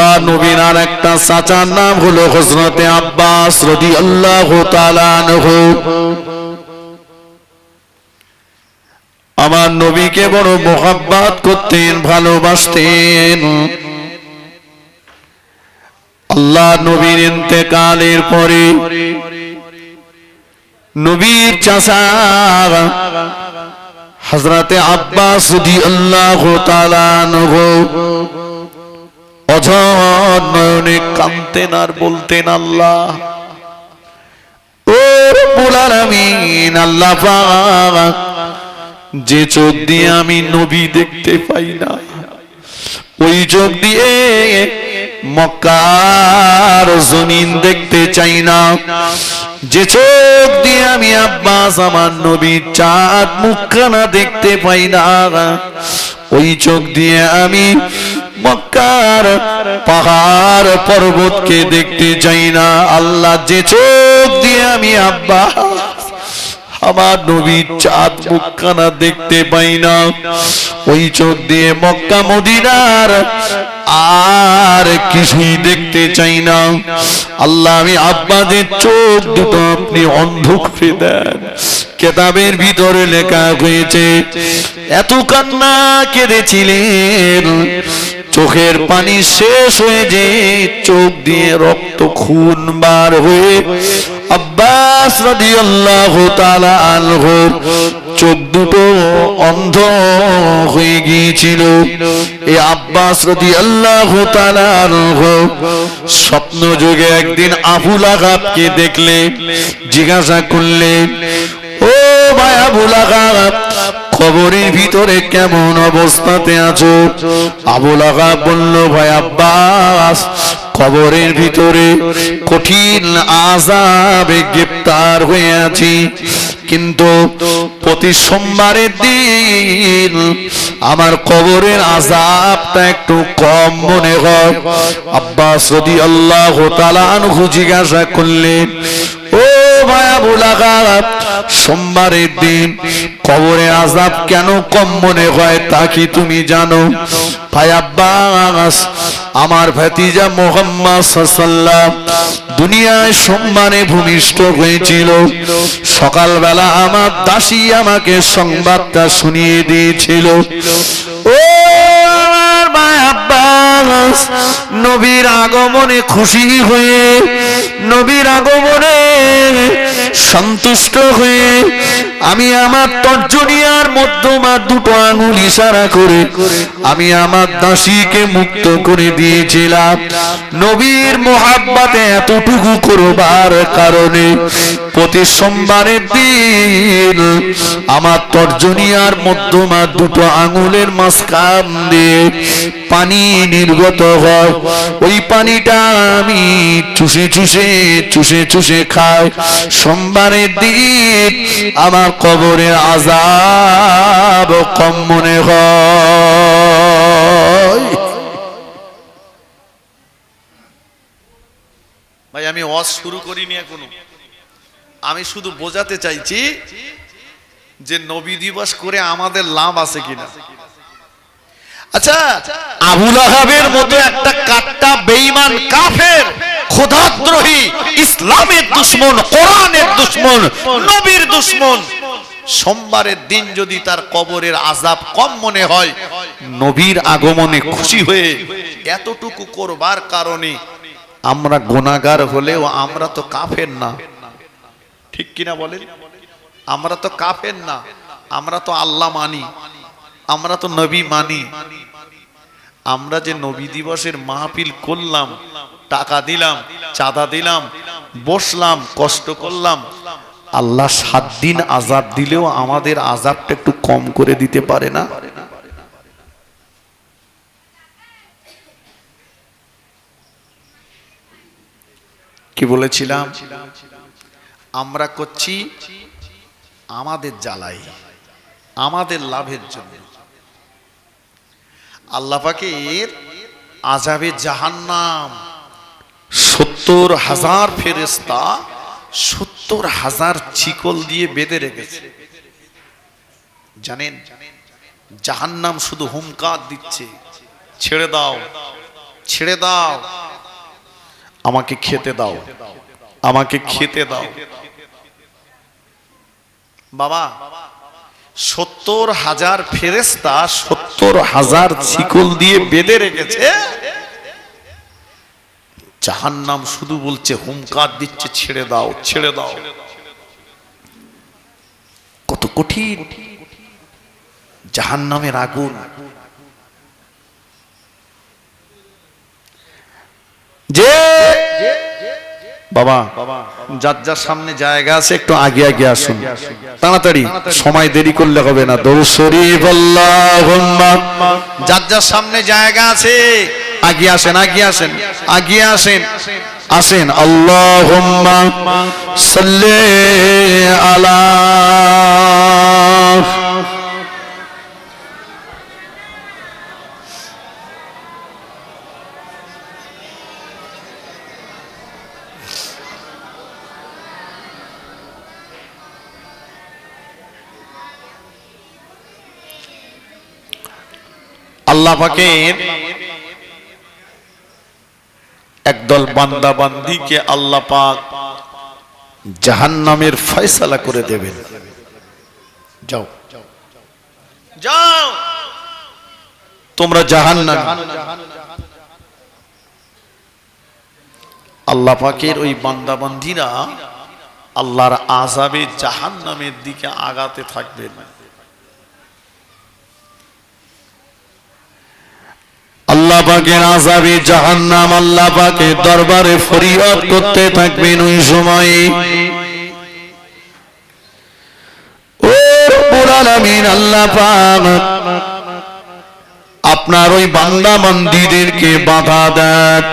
আল্লাহ নবীর আর একটা চাচার নাম হলো হজরতে আব্বাস রদি আল্লাহ আমার নবীকে বড় মোহাব্বাত করতেন, ভালোবাসতেন। আল্লাহ নবীর ইন্তেকালের পরে নবীর চাষা হজরতে আব্বাস রদি আল্লাহ অঝর নয়নে আর বলতেন আল্লাহ। আল্লাহ যে চোখ দিয়ে আমি নবী দেখতে পাই না, ওই চোখ দিয়ে মক্কার জমিন দেখতে চাই না। যে চোখ দিয়ে আমি আব্বাস, আমার নবীর চাঁদ, মুখখানা দেখতে পাই না, ওই চোখ দিয়ে আমি মক্কার পাহাড় পর্বতকে দেখতে চাই না। আল্লাহ যে চোখ দিয়ে আমি আব্বা আমার নবীর চাঁদ মুখখানা দেখতে পাই না। ওই চোখ দিয়ে মক্কা, মদিনার আর কিছুই দেখতে চাই না। আল্লাহ, আমি আব্বাদের চোখ দুটো আপনি অন্ধ করে দেন। কেতাবের ভিতরে লেখা হয়েছে, এত কান্না কেঁদেছিলেন চোখের পানি শেষ হয়ে যে চোখ দিয়ে রক্ত খুন বার হয়ে আব্বাস রাদিয়াল্লাহু চোখ দুটো অন্ধ হয়ে গিয়েছিল। এই আব্বাস রাদিয়াল্লাহু তাআলা আনহু স্বপ্ন যোগে একদিন আবুল আগাবকে দেখলে, জিজ্ঞাসা করলে, ও ভাই আবুল কবরের ভিতরে কেমন অবস্থাতে আছো? আবুল আগা বলল, ভাই আব্বাস, কবরের ভিতরে কঠিন আজাবে গ্রেপ্তার হয়ে আছি। কিন্তু প্রতি সোমবারের দিন আমার কবরের আজাবটা একটু কম মনে হয়। আব্বাস যদি আল্লাহ তালা আনহু জিজ্ঞাসা করলেন সোমবারের দিন কবরে আজাব কেন কম মনে হয় তা কি তুমি জানো? আমার ভাতিজা মোহাম্মদ দুনিয়ায় সম্মানে ভূমিষ্ঠ হয়েছিল। সকালবেলা আমার দাসী আমাকে সংবাদটা শুনিয়ে দিয়েছিল। নবীর আগমনে খুশি হয়ে, নবীর আগমনে সন্তুষ্ট হয়ে আমি আমার তর্জনিয়ার মধ্যমা দুটো আঙুল ইশারা করে আমি আমার দাসীকে মুক্ত করে দিয়েছিলাম। নবীর মোহাব্বাতে এতটুকু করবার কারণে প্রতি সোমবারের দিন আমার তর্জনিয়ার মধ্যমা দুটো আঙুলের মাঝখান দিয়ে পানি নির্গত হয়। ওই পানিটা আমি চুষে চুষে চুষে চুষে খাই। সোমবারের দিন আমার কবরের আজাব কম মনে হয়। ভাই, আমি ওয়াজ শুরু করিনি এখনও। আমি শুধু বোঝাতে চাইছি যে নবী দিবস করে আমাদের লাভ আছে কিনা। আচ্ছা আবুল আহাবের মতো একটা কাট্টা বেঈমান কাফের খোদাদ্রোহী ইসলামের দুশ্মন, কোরআনের দুশ্মন, নবীর দুশ্মন, সোমবারের দিন যদি তার কবরের আজাব কম মনে হয়, নবীর আগমনে খুশি হয়ে এতটুকু করবার কারণে আমরা গুনাহগার হলেও আমরা তো কাফের না। ঠিক কিনা বলেন? আমরা তো কাফের না, আমরা তো আল্লাহ মানি, আমরা তো নবী মানি। আমরা যে নবী দিবসের মাহফিল করলাম, টাকা দিলাম, চাঁদা দিলাম, বসলাম, কষ্ট করলাম, আল্লাহ সাত দিন আজাব দিলেও আমাদের আজাবটা একটু কম করে দিতে পারে না? কি বলেছিলাম? আমরা করছি আমাদের জ্বালাই, আমাদের লাভের জন্য। আল্লাহ পাকে এর আজাবে জাহান্নাম সত্তর হাজার ফেরেস্তা সত্তর হাজার চিকল দিয়ে বেঁধে রেখেছে। জানেন, জাহান্নাম শুধু হুমকার দিচ্ছে, ছেড়ে দাও ছেড়ে দাও, আমাকে খেতে দাও, আমাকে খেতে দাও। বাবা, সত্তর হাজার ফেরেস্তা সত্তর হাজার শিকল দিয়ে বেঁধে রেখেছে। জাহান নাম শুধু বলছে হুমকার দিচ্ছে, ছেড়ে দাও ছেড়ে দাও। কত কঠিন। জাহান নামের আগুন। যে বাবা, যার যার সামনে জায়গা আছে, একটু আগে আগে আসুন। তাড়াতাড়ি, সময় দেরি করলে হবে না। যার যার সামনে জায়গা আছে, আগে আসেন আগে আসেন আগে আসেন আসেন। আল্লাহ আলা আল্লাহ পাকের একদল বান্দা বান্দিকে আল্লাহ পাক জাহান্নামের ফয়সালা করে দেবেন। যাও। যাও তোমরা জাহান্নাম। আল্লাহ পাকের ওই বান্দা বান্দিরা আল্লাহর আজাবে জাহান্নামের দিকে আগাতে থাকবেন। আল্লাহ আজাবে জাহান্নাম দরবারে ফরিয়াদ করতে থাকবেন ওই সময়ে। আপনার ওই বান্দা বান্দীদেরকে বাধা দেন।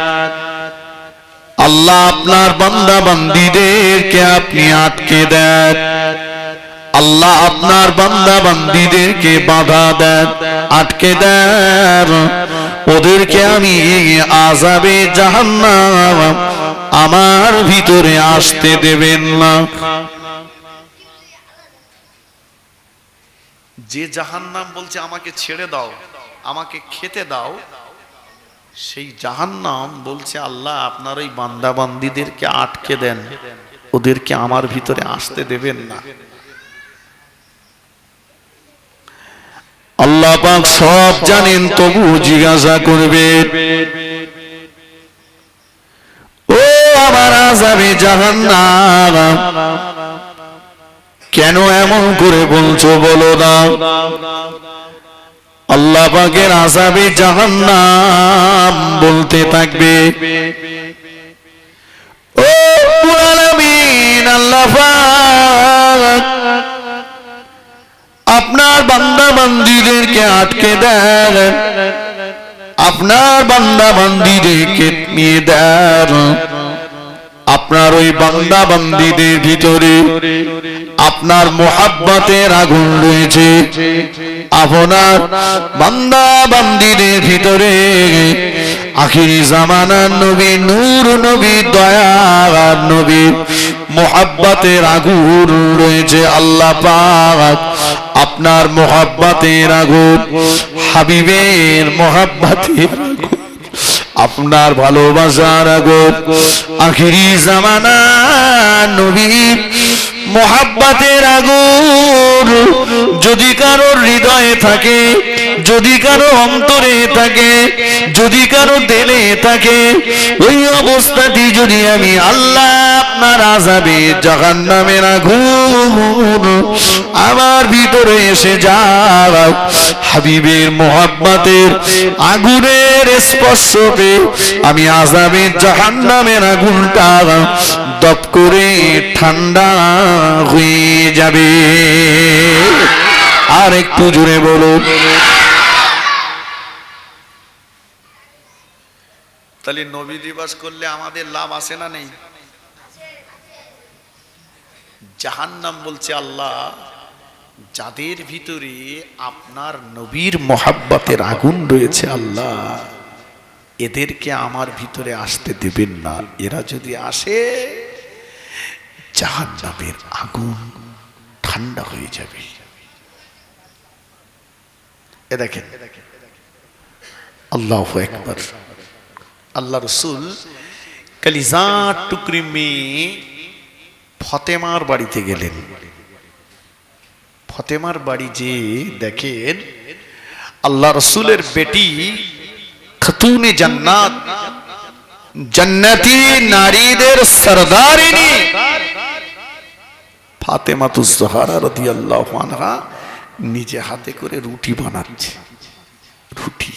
আল্লাহ আপনার বান্দা বান্দীদেরকে আপনি আটকে দেন। আল্লাহ আপনার বান্দা বান্দিদেরকে বাধা দেন, আটকে দেন। ওদেরকে আমি আজাবে জাহান্নাম আমার ভিতরে আসতে দেবেন না। যে জাহান্নাম বলছে আমাকে ছেড়ে দাও, আমাকে খেতে দাও, সেই জাহান্নাম বলছে আল্লাহ আপনার ওই বান্দাবান্দিদেরকে আটকে দেন। ওদেরকে আমার ভিতরে আসতে দেবেন না। আল্লাহ পাক সব জানেন, তবু জিজ্ঞাসা করবে। ও আমার আজাবে জাহান্নাম। কেন এমন করে বলছো বলো না। আল্লাহ পাকের আজাবে জাহান্নাম বলতে থাকবে। ও আল্লাহ পাক আপনার বান্দা বান্দিদেরকে আটকে দেন। আপনার বান্দা বান্দিদেরকে নিয়ে দেন। আপনার ওই বান্দা বান্দিদের ভিতরে আপনার মোহাব্বতের আগুন রয়েছে। আপনার বান্দা বান্দিদের ভিতরে আখিরি জামানার নবী, নূর নবী, দয়ার নবী, মোহাব্বতের আগুন রয়েছে। আল্লাহ পাক আপনার মোহাব্বাতের আগুন, হাবিবের মোহাব্বতের আপনার ভালোবাসার আগুন, আখিরি জামানা নবীর মোহাব্বতের আগুন, যদি কারোর হৃদয়ে থাকে যদি কারও অন্তরে থাকে, যদি কারও দেলে থাকে, ওই অবস্থাটি যদি আমি আল্লাহ আপনার আজাবে জাহান নামের আগুন আমার ভিতরে এসে যাও হাবিবের মোহাব্বতের আগুনের স্পর্শকে আমি আজাবে জাহান নামের আগুনটা দপ করে ঠান্ডা হয়ে যাবে। আর একটু জুড়ে বলো তাহলে নবী দিবস করলে আমাদের লাভ আসে না নেই? জাহান্নাম বলছে আল্লাহ, যাদের ভিতরে আপনার নবীর মোহাব্বতের আগুন রয়েছে আল্লাহ, এদেরকে আমার ভিতরে আসতে দেবেন না। এরা যদি আসে, জাহান্নামের আগুন ঠান্ডা হয়ে যাবে। এ দেখেন, আল্লাহ একবার আল্লাহ রসুল কালিজার টুকরি মেয়ে ফতেমার বাড়িতে গেলেন। ফতেমার বাড়ি যে দেখেন, আল্লাহ রসুলের বেটি খতুনে জান্নাত, জান্নাতি নারীদের সরদারিনী। ফাতেমাতুজ জোহারা রাদিয়াল্লাহু আনহা নিজে হাতে করে রুটি বানাচ্ছে। রুটি।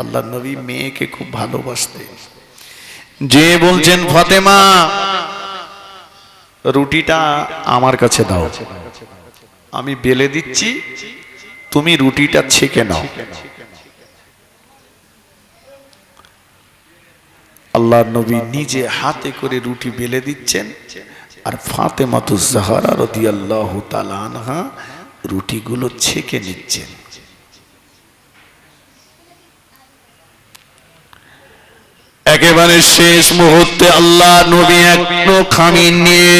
আল্লাহ নবী মেয়েকে খুব ভালোবাসতেন। যে বলছেন, ফাতেমা, রুটিটা আমার কাছে দাও। আমি বেলে দিচ্ছি, তুমি রুটিটা ছেঁকে নাও। আল্লাহ নবী নিজে হাতে করে রুটি বেলে দিচ্ছেন, আর ফাতেমাতুজ জাহারা রাদিয়াল্লাহু তাআলা আনহা রুটিগুলো ছেঁকে নিচ্ছেন। একেবারে শেষ মুহূর্তে আল্লাহ নবী একটু খামি নিয়ে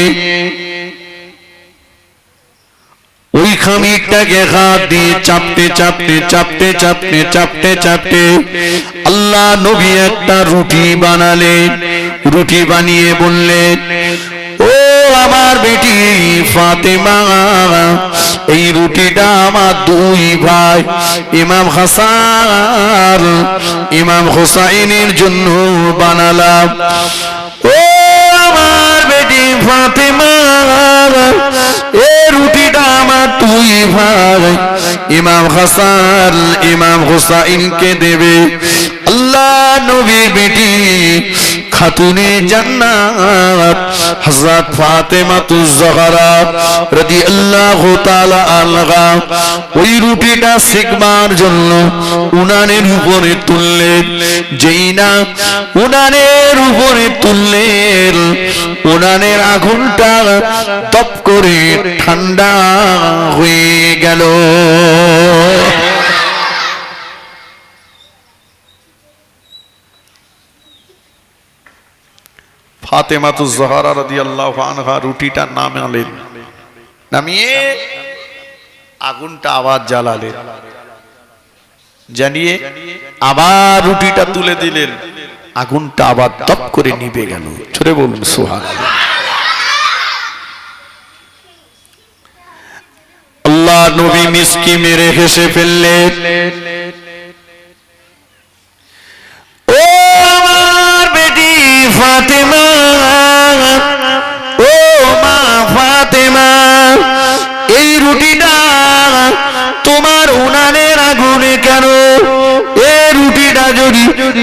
ওই খামিরটাকে হাত দিয়ে চাপতে চাপতে চাপতে চাপতে চাপতে চাপতে আল্লাহ নবী একটা রুটি বানালেন। রুটি বানিয়ে বললেন আমার বেটি ফাতেমা। এই রুটিটা আমার দুই ভাই, ইমাম হাসান, ইমাম হোসাইনের জন্য বানালাম। ও আমার বেটি ফাতেমা, এ রুটিটা আমার দুই ভাই, ইমাম হাসান, ইমাম হোসাইনকে দেবে। আল্লাহ নবী বেটি খাতুনে জান্নাত, হযরত ফাতেমাতুজ জাহরা রাদিয়াল্লাহু তাআলা আনহা ওই রুটিটা শিখবার জন্য উনানের উপরে তুললেন। যেই না উনানের উপরে তুললেন, উনানের আগুনটা তপ করে ঠান্ডা হয়ে গেল। আনহা রুটিটা নামিয়ে আগুনটা আবার জ্বালালেন। জানিয়ে আবার রুটিটা তুলে দিলেন। আগুনটা আবার তপ করে নিভে গেল। বলুন আল্লাহ নবী মিসকি মেরে হেসে ফেললেন।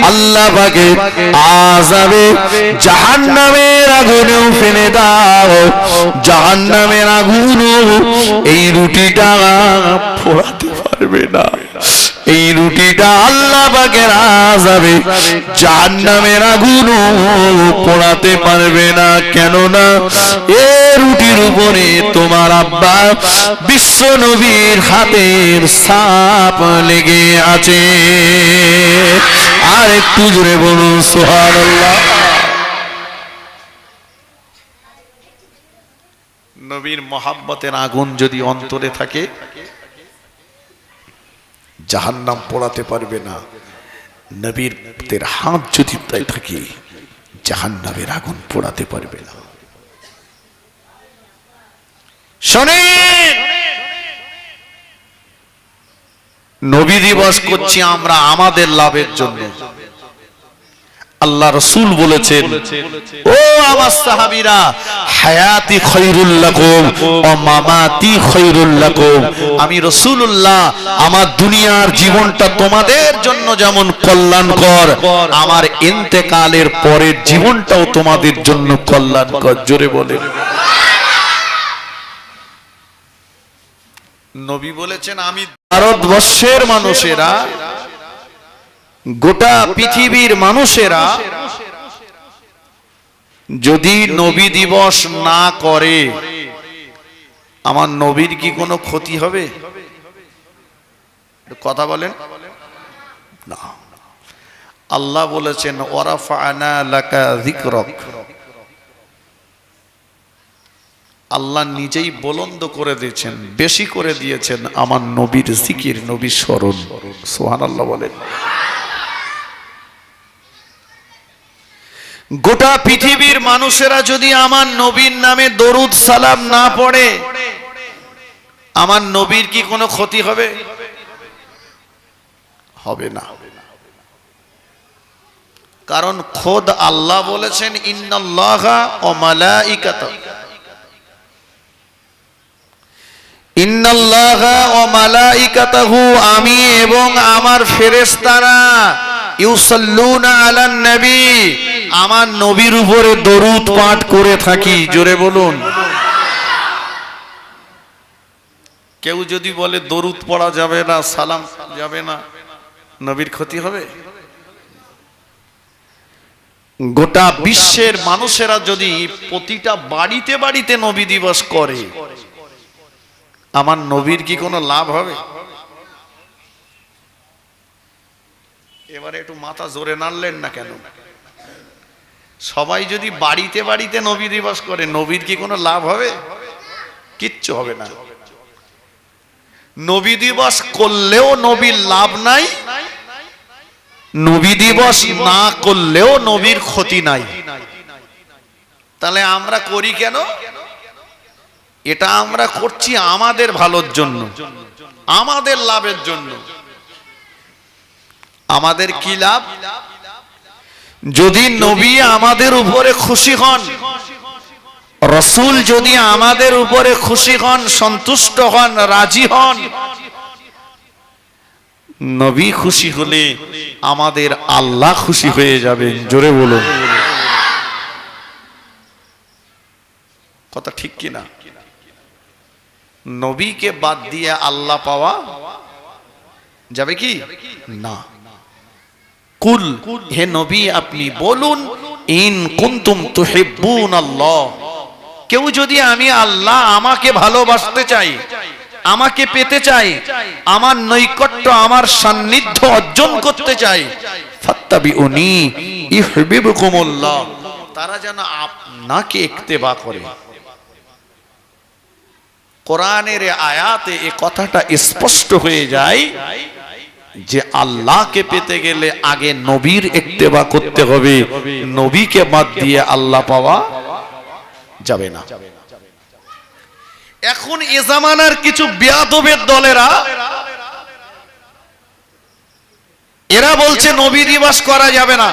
আল্লাহ পাকে আজাবে জাহান নামের আগুনেও ফেলে দাও জাহান নামের আগুনও এই রুটিটা পোড়াতে পারবে না। এই রুটিটা আল্লাহ পাকের আজাবে জাহান নামের আগুনও পোড়াতে পারবে না। কেননা এ রুটির উপরে তোমার আব্বা বিশ্ব নবীর হাতের সাপ লেগে আছে। আর একটু জোরে বলুন সোহান নবীর মহাব্বতের আগুন যদি অন্তরে থাকে, জাহান্নাম পড়াতে পারবে না। নবীর হাত যদি তাই থাকে, জাহান্নামের আগুন পোড়াতে পারবে না। শোনেন! নবী দিবস করছি আমরা আমাদের লাভের জন্য। আল্লাহ রসুল বলেছেন, ও আমার সাহাবীরা, হায়াতি খৈরুল লাকুম ও মামাতি খৈরুল লাকুম। আমি রসুল্লাহ আমার দুনিয়ার জীবনটা তোমাদের জন্য যেমন কল্যাণকর, আমার ইন্তেকালের পরের জীবনটাও তোমাদের জন্য কল্যাণকর। জোরে বলেন। নবী বলেছেন, আমি ভারতবর্ষের মানুষেরা, গোটা পৃথিবীর মানুষেরা, যদি নবী দিবস না করে, আমার নবীর কি কোনো ক্ষতি হবে? কথা বলেন। না। আল্লাহ বলেছেন ওরাফানা লাকা যিকরক। আল্লাহ নিজেই বলন্দ করে দিয়েছেন, বেশি করে দিয়েছেন আমার নবীর জিকির, নবীর স্মরণ। সোহান আল্লাহ বলেন। গোটা পৃথিবীর মানুষেরা যদি আমার নবীর নামে দরুদ সালাম না পড়ে, আমার নবীর কি কোনো ক্ষতি হবে? হবে না। কারণ খোদ আল্লাহ বলেছেন, ইন্নাল্লাহা ও মালাইকাতা ইন্নাল্লাহা আমি এবং আমার ফেরেশতারা ইউসাল্লুনা আলান নবী, আমার নবীর উপরে দরুদ পাঠ করে থাকি। জোরে বলুন। কেউ যদি বলে দরুদ পড়া যাবে না, সালাম যাবে না, নবীর ক্ষতি হবে? গোটা বিশ্বের মানুষেরা যদি প্রতিটা বাড়িতে বাড়িতে নবী দিবস করে আমার নবীর কি কোনো লাভ হবে? এবারে একটু মাথা জোরে নাড়লেন না কেন? সবাই যদি বাড়িতে বাড়িতে নবী দিবস করে, নবীর কি কোনো লাভ হবে? কিচ্ছু হবে না। নবী দিবস করলেও নবীর লাভ নাই, নবী দিবস না করলেও নবীর ক্ষতি নাই। তাহলে আমরা করি কেন? এটা আমরা করছি আমাদের ভালোর জন্য, আমাদের লাভের জন্য। আমাদের কি লাভ? যদি নবী আমাদের উপরে খুশি হন, রসুল যদি আমাদের উপরে খুশি হন, সন্তুষ্ট হন, রাজি হন, নবী খুশি হলে আমাদের আল্লাহ খুশি হয়ে যাবেন। জোরে বলুন। কথা ঠিক কিনা? নবীকে বাদ দিয়ে আল্লাহ পাওয়া যাবে কি? না। কুল, হে নবী, আপনি বলুন, ইন কুন্তুম তুহিব্বুন আল্লাহ। কেউ যদি আমি আল্লাহ আমাকে ভালোবাসতে চাই, আমাকে পেতে চাই, আমার নৈকট্য, আমার সান্নিধ্য অর্জন করতে চাই, ফাত্তাবিউনি ইউহিব্বুকুমুল্লাহ। তারা যেন আপনাকে ইক্তেবা করে। কোরআনের আয়াতে এ কথাটা স্পষ্ট হয়ে যায় যে আল্লাহকে পেতে গেলে আগে নবীর ইক্তেবা করতে হবে। নবীকে বাদ দিয়ে আল্লাহ পাওয়া যাবে না। এখন এ জামানার কিছু বেয়াদবের দলেরা, এরা বলছে নবী দিবস করা যাবে না।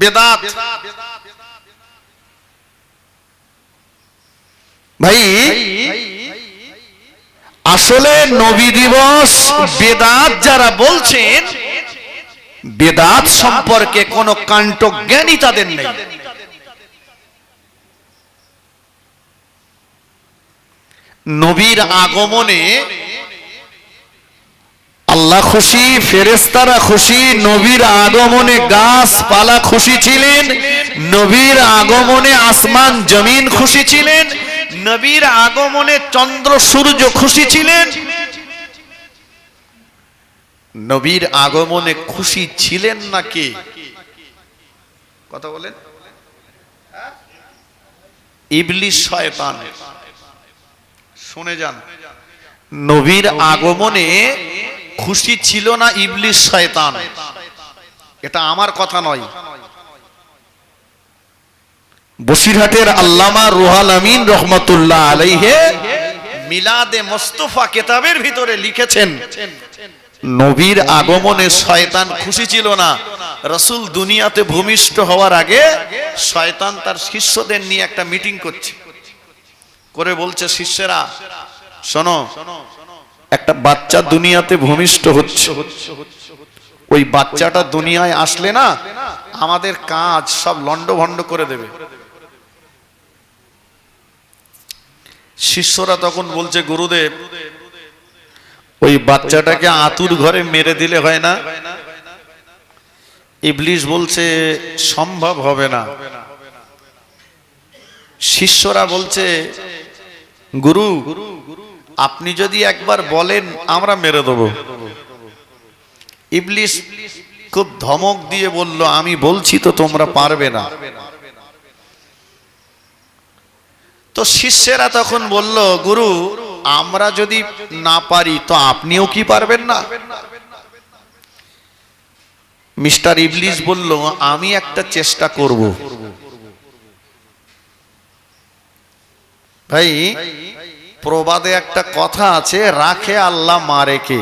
বেদাত ভাই আসলে নবী দিবস, বেদাত যারা বলছেন, বেদাত সম্পর্কে কোনো কাণ্ড জ্ঞানই তাদের নেই। নবীর আগমনে আল্লাহ খুশি ফেরেস্তারা খুশি, নবীর আগমনে গাছপালা খুশি ছিলেন, নবীর আগমনে আসমান, জমিন খুশি ছিলেন নবীর আগমনে চন্দ্র সূর্য খুশি ছিলেন? নবীর আগমনে খুশি ছিলেন না কে কথা বলেন। ইবলিশ শয়তান। শুনে যান। নবীর আগমনে খুশি ছিল না ইবলিশ শয়তান? এটা আমার কথা নয়। বসিরহাটের আল্লামা রুহাল আমিন রহমতুল্লাহ আলাইহে মিলাদে মোস্তফা কেতাবের ভিতরে লিখেছেন, নবীর আগমনে শয়তান খুশি ছিল না। রসুল দুনিয়াতে ভূমিষ্ঠ হওয়ার আগে শয়তান তার শিষ্যদের নিয়ে একটা মিটিং করছে। করে বলছে, শিষ্যেরা, শোনো, একটা বাচ্চা দুনিয়াতে ভূমিষ্ঠ হচ্ছে। ওই বাচ্চাটা দুনিয়ায় আসলে না, আমাদের কাজ সব লন্ডভন্ড করে দেবে। শিষ্যরা তখন বলছে, গুরুদেব, ওই বাচ্চাটাকে আতুর ঘরে মেরে দিলে হয় না? ইবলিশ বলছে, সম্ভব হবে না। শিষ্যরা বলছে, গুরু, আপনি যদি একবার বলেন, আমরা মেরে দেব। ইবলিশ খুব ধমক দিয়ে বলল, আমি বলছি তো তোমরা পারবে না। তো শিষ্যেরা তখন বলল, গুরু, আমরা যদি না পারি, তো আপনিও কি পারবেন না? মিস্টার ইবলিস বলল, আমি একটা চেষ্টা করব। ভাই, প্রবাদে একটা কথা আছে, রাখে আল্লাহ, মারে কে?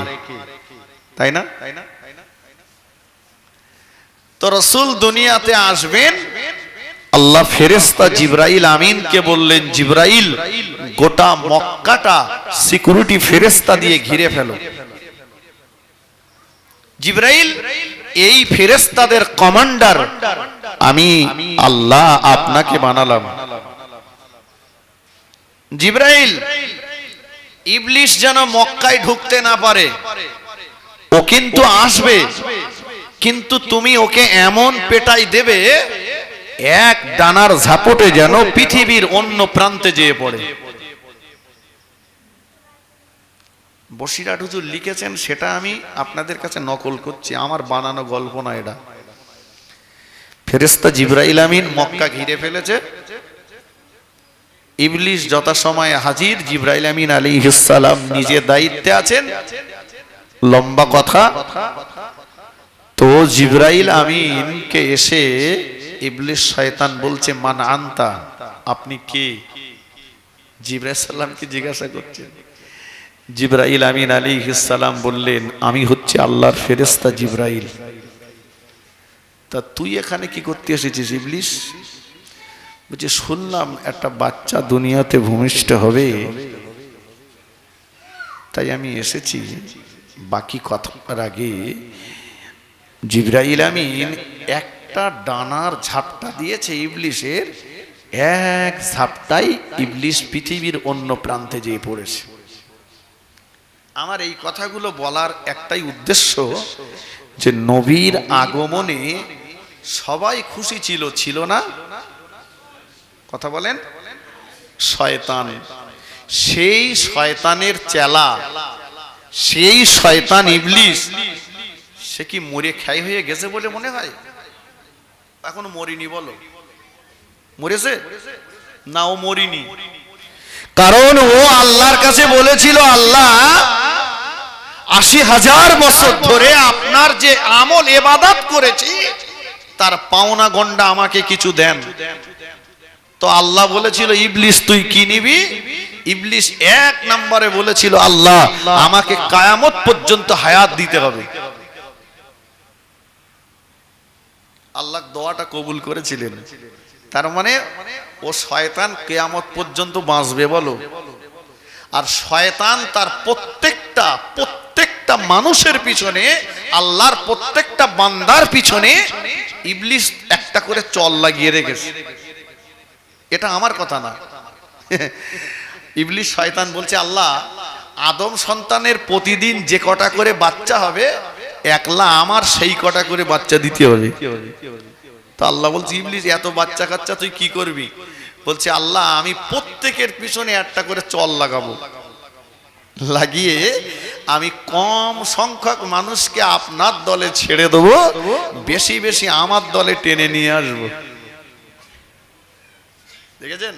তাই না? তো রসুল দুনিয়াতে আসবেন আল্লাহ ফেরেস্তা জিব্রাইল আমিনকে বললেন, জিব্রাইল, গোটা মক্কাটা সিকিউরিটি ফেরেস্তা দিয়ে ঘিরে ফেলো। জিব্রাইল, এই ফেরেস্তাদের কমান্ডার, আমি আল্লাহ আপনাকে বানালাম। জিব্রাইল, ইবলিশ যেন মক্কায় ঢুকতে না পারে। ও কিন্তু আসবে, কিন্তু তুমি ওকে এমন পেটাই দেবে এক ডানার ঝাপটে যেন পৃথিবীর অন্য প্রান্তে যেয়ে পড়ে। বসিরাট হুজুর লিখেছেন, সেটা আমি আপনাদের কাছে নকল করছি, আমার বানানো গল্প না এটা। ফেরেস্তা জিব্রাইল আমিন মক্কা ঘিরে ফেলেছে। ইবলিশ যথাসময়ে হাজির, জিব্রাইল আমিন আলী সালাম নিজে দায়িত্বে আছেন। লম্বা কথা। তো জিব্রাইল আমিনকে এসে ইবলিশ শয়তান বলছে, মান আনতা? আপনি কে? জিব্রাইল সাল্লামকে জিজ্ঞাসা করছেন। জিব্রাইল আমিন আলী সালাম বললেন, আমি হচ্ছে আল্লাহর ফেরেস্তা জিব্রাইল। তা তুই এখানে কি করতে এসেছিস ইবলিশ বলছে, শুনলাম একটা বাচ্চা দুনিয়াতে ভূমিষ্ঠ হবে। তাই আমি এসেছি। বাকি কথার আগে জিব্রাইল আমিন একটা ডানার ঝাপটা দিয়েছে ইবলিশের, এক ঝাপটাই ইবলিশ পৃথিবীর অন্য প্রান্তে যেয়ে পড়েছে। আমার এই কথাগুলো বলার একটাই উদ্দেশ্য যে নবীর আগমনে সবাই খুশি ছিল ছিল না? কথা বলেন। শয়তান। সেই শয়তানের চেলা, সেই শয়তান ইবলিশ, সে কি মরে খাই হয়ে গেছে বলে মনে হয়? এখনও মরিনি বলো। মরেছে? না ও মরিনি। কারণ ও আল্লাহর কাছে বলেছিল, আল্লাহ, আশি হাজার বছর ধরে আপনার যে আমল, এবাদাত করেছি, তার পাওনা গন্ডা আমাকে কিছু দেন। তো আল্লাহ বলেছিল, ইবলিস, তুই কি নিবি? ইবলিস এক নম্বরে বলেছিল, আল্লাহ, আমাকে কায়ামত পর্যন্ত হায়াত দিতে হবে। আল্লাহ দোয়াটা কবুল করেছিলেন। তার মানে ও শয়তান কেয়ামত পর্যন্ত বাঁচবে বলো। আর শয়তান তার প্রত্যেকটা প্রত্যেকটা মানুষের পিছনে, আল্লাহর প্রত্যেকটা বান্দার পিছনে ইবলিস একটা করে চল লাগিয়ে রেখেছে। এটা আমার কথা না। ইবলিস, শয়তান বলছে, আল্লাহ, আদম সন্তানের প্রতিদিন যে কটা করে বাচ্চা হবে একলা আমার সেই কটা করে বাচ্চা দিতে হবে। তো আল্লাহ বলছে, ইবলিস, এত বাচ্চা কাচ্চা তুই কি করবি? বলছে, আল্লাহ, আমি প্রত্যেকের পিছনে একটা করে চল লাগাবো। লাগিয়ে আমি কম সংখ্যক মানুষকে আপনার দলে ছেড়ে দেবো, বেশি বেশি আমার দলে টেনে নিয়ে আসব। দেখেছেন?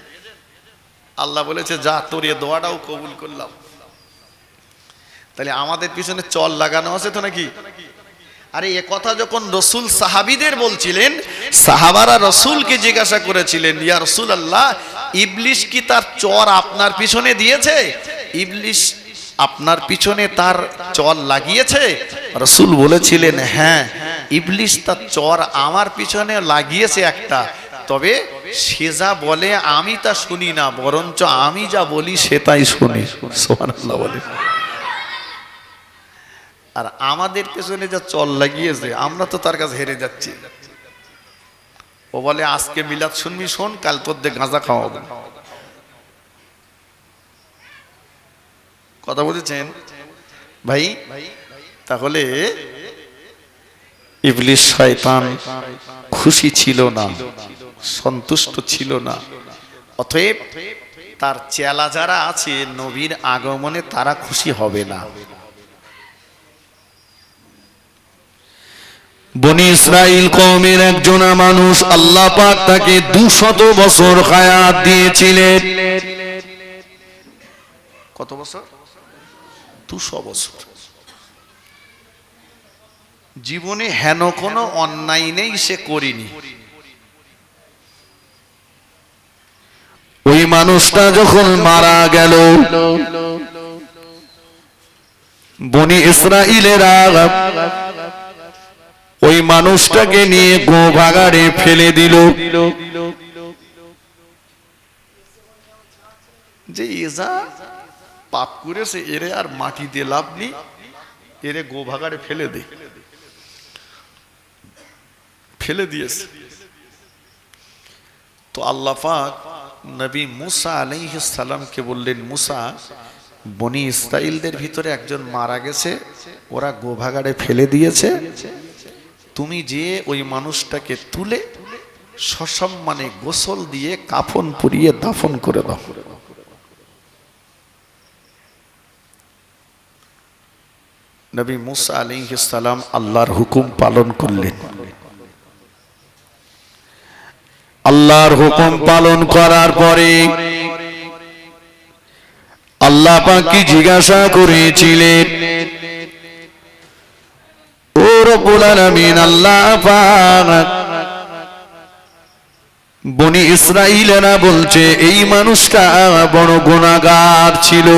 আল্লাহ বলেছে, যা, তোর এ দোয়াটাও কবুল করলাম। তাহলে আমাদের পিছনে চল লাগানো আছে তো নাকি? আরে এ কথা যখন রসুল সাহাবিদের বলছিলেন, সাহাবারা রসুলকে জিজ্ঞাসা করেছিলেন, ইয়া রসুল আল্লাহ ইবলিশ কি তার চর আপনার পিছনে দিয়েছে? ইবলিশ, আপনার পিছনে তার চর লাগিয়েছে? রসুল বলেছিলেন হ্যাঁ ইবলিশ তার চর আমার পিছনে লাগিয়েছে একটা। তবে সে যা বলে আমি তা শুনি না, বরঞ্চ আমি যা বলি সে তাই শুনি। সোহানাল্লাহ বলে। আর আমাদের পেছনে যা চল লাগিয়েছে, আমরা তো তার কাছে হেরে যাচ্ছি। ও বলে, আজকে মিলাদ শুনবি, শোন, কাল তোর দিয়ে গাঁজা খাওয়াবো কথা বলেছেন? ভাই, তাহলে শয়তান খুশি ছিল না, সন্তুষ্ট ছিল না। অতএব তার চেলা যারা আছে, নবীর আগমনে তারা খুশি হবে না। বনি ইসরাইল কওমের একজন মানুষ আল্লাহ পাক তাকে দুশত বছর হায়াত দিয়েছিলেন। কত বছর? দুশো বছর। জীবনে হেন কোনো অন্যায় নেই সে করিনি। ওই মানুষটা যখন মারা গেল বনি ইসরাইলেরা ওই মানুষটাকে নিয়ে গো ভাগাড়ে ফেলে দিল। যে এজা, পাপ করেছে এরে আর মাটি দিয়ে লাভ নেই, এরে গো ভাগাড়ে ফেলে দে। ফেলে দিয়েছে। তো আল্লাহ পাক নবী মুসা সালামকে বললেন, মুসা, বনি ইসরাইলদের ভিতরে একজন মারা গেছে, ওরা গোভাগাড়ে ফেলে দিয়েছে তুমি যে ওই মানুষটাকে তুলে সসম্মানে গোসল দিয়ে কাফন পুড়িয়ে দাফন করে দাও। নবী মুসা আলাইহিস সালাম আল্লাহর হুকুম পালন করলেন। আল্লাহর হুকুম পালন করার পরে আল্লাহ পাকি জিজ্ঞাসা করেছিলেন? বনি ইসরাইলেরা বলছে, এই মানুষটা বড় গুনাহগার ছিল।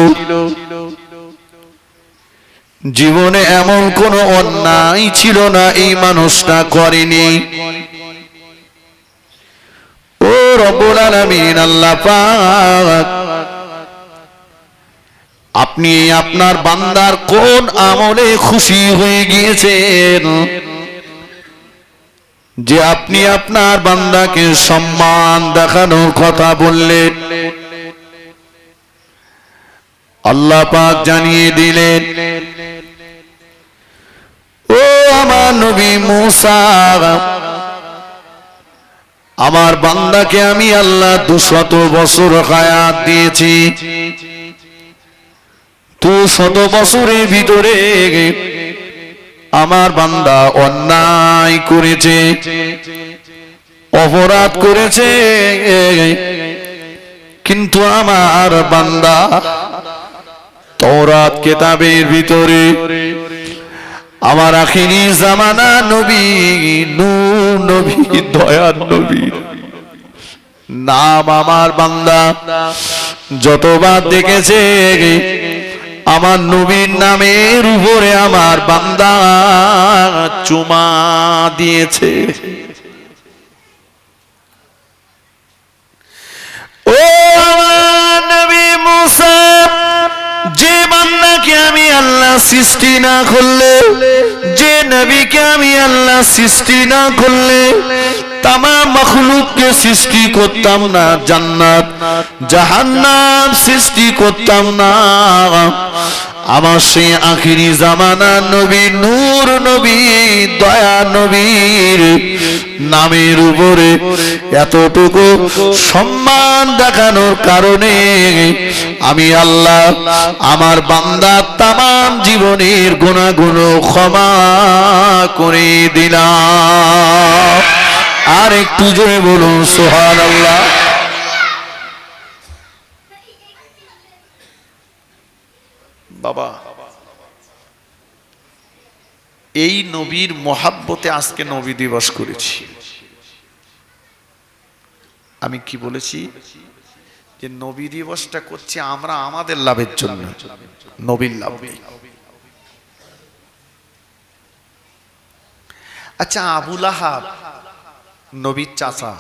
জীবনে এমন কোন অন্যায় ছিল না, এই মানুষটা করেনি। ও রব্বুল আলামিন, আল্লাহ পাক আপনি আপনার বান্দার কোন আমলে খুশি হয়ে গিয়েছেন? যে আপনি আপনার বান্দাকে সম্মান দেখানোর কথা বললেন। আল্লাহ পাক জানিয়ে দিলেন, ও আমার নবী মুসা, আমার বান্দাকে আমি আল্লাহ দুশত বছর হায়াত দিয়েছি। তু শত বছরের ভিতরে। আমার বান্দা অন্যায় করেছে, অপরাধ করেছে। কিন্তু আমার বান্দা তওরাত কেতাবের ভিতরে। আমার আখিরি জামানা নবী, নূর নবী, দয়ার নবী। নাম আমার বান্দা, যতবার দেখেছে আমার নবীর নামের উপরে আমার বান্দা চুমা দিয়েছে। ও আমার নবী মুসা, যে বান্দাকে আমি আল্লাহ সৃষ্টি না করলে, যে নবীকে আমি আল্লাহ সৃষ্টি না করলে তামাম মখলুককে সৃষ্টি করতাম না, জান্নাত, জাহান্নাম সৃষ্টি করতাম না। আমার সেই আখিরি জামানা নবী, নূর নবী, দয়া নবীর নামের উপরে এতটুকু সম্মান দেখানোর কারণে আমি আল্লাহ আমার বান্দার তাম জীবনের গুণাগুণ ক্ষমা করে দিলাম। আর একটু জোরে বলুন সোহান আল্লাহ বাবা, এই নবীর মহাব্বতে আজকে নবী দিবস করেছি। আমি কি বলেছি? যে নবী দিবসটা করছি আমরা আমাদের লাভের জন্য। নবীর লাভ আচ্ছা আবুল আহাব নবীর চাচা।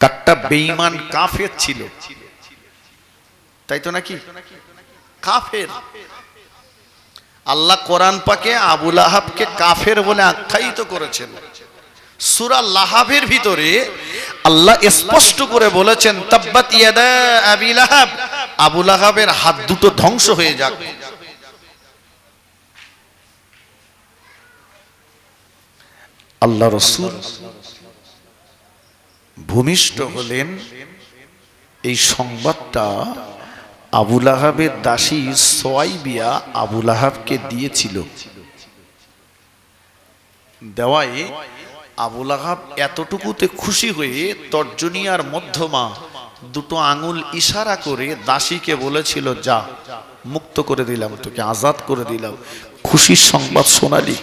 কাট্টা বেঈমান কাফের ছিল। তাই তো নাকি? কাফের। আল্লাহ কোরআন পাকে আবুল আহাবকে কাফের বলে আখ্যায়িত করেছেন। সুরা লাহাবের ভিতরে আল্লাহ স্পষ্ট করে বলেছেন, তাব্বাত ইয়াদা আবি লাহাব। আবুল আহাবের হাত দুটো ধ্বংস হয়ে যাক। আল্লাহ রসুল ভূমিষ্ঠ হলেন এই সংবাদটা আবুল আহাবের দাসী সোয়াইবিয়া আবুল আহাবকে দিয়েছিল। দেওয়ায় আবুল আহাব এতটুকুতে খুশি হয়ে তর্জনিয়ার মধ্যমা দুটো আঙুল ইশারা করে দাসীকে বলেছিল, যা, মুক্ত করে দিলাম তোকে, আজাদ করে দিলাম। খুশির সংবাদ শোনালি।